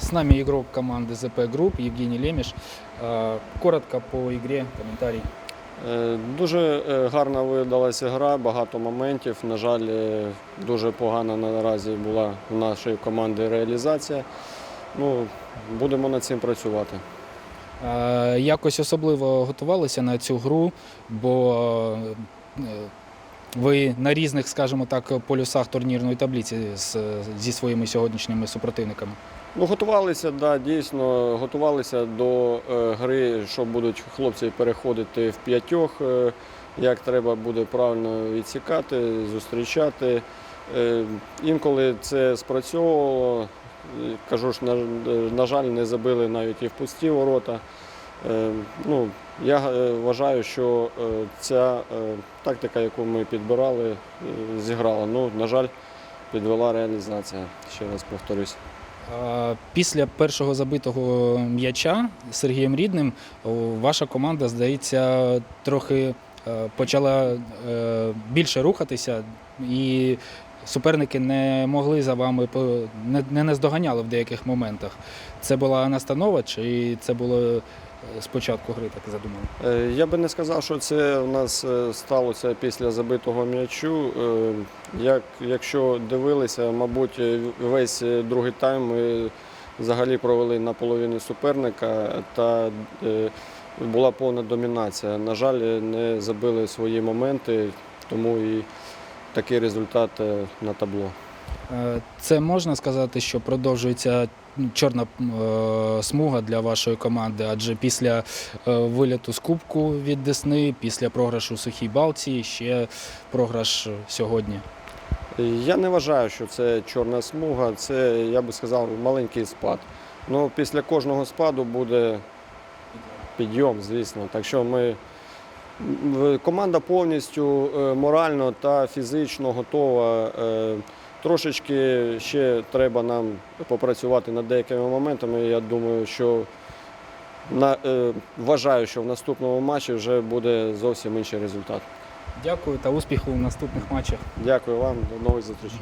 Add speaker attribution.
Speaker 1: С нами игрок команды ЗП Групп Евгений Лемеш. Э, Коротко по игре, комментарий.
Speaker 2: Е, Дуже е, гарна видалася гра, багато моментів. На жаль, е, дуже погана наразі була у нашої команди реалізація. Ну, будемо над цим працювати.
Speaker 1: Якось особливо готувалися на цю гру, бо ви на різних, скажімо так, полюсах турнірної таблиці зі своїми сьогоднішніми супротивниками.
Speaker 2: Ну, готувалися, да, дійсно, готувалися до е, гри, що будуть хлопці переходити в п'ятьох, е, як треба буде правильно відсікати, зустрічати. Е, інколи це спрацьовувало. Кажу ж, на жаль, не забили навіть і в пусті ворота. Е, ну, я е, вважаю, що е, ця тактика, яку ми підбирали, зіграла. Ну, на жаль, підвела реалізація. Ще раз повторюсь.
Speaker 1: Після першого забитого м'яча Сергієм Рідним ваша команда, здається, трохи почала більше рухатися, і суперники не могли за вами не наздоганяли в деяких моментах. Це була настанова, чи це було е, спочатку гри, так задумано?
Speaker 2: Е, Я би не сказав, що це у нас е, сталося після забитого м'ячу. Як, якщо дивилися, мабуть, весь другий тайм ми взагалі провели на половині суперника та була повна домінація. На жаль, не забили свої моменти, тому і такий результат на табло.
Speaker 1: Е, Це можна сказати, що продовжується чорна е, смуга для вашої команди, адже після е, виліту з Кубку від Десни, після програшу у Сухій Балці, ще програш сьогодні.
Speaker 2: Я не вважаю, що це чорна смуга, це, я би сказав, маленький спад. Ну, після кожного спаду буде підйом, звісно. Так що ми команда повністю морально та фізично готова. Трошечки ще треба нам попрацювати над деякими моментами. Я думаю, що на, е, вважаю, що в наступному матчі вже буде зовсім інший результат.
Speaker 1: Дякую та успіху в наступних матчах.
Speaker 2: Дякую вам, до нових зустрічей.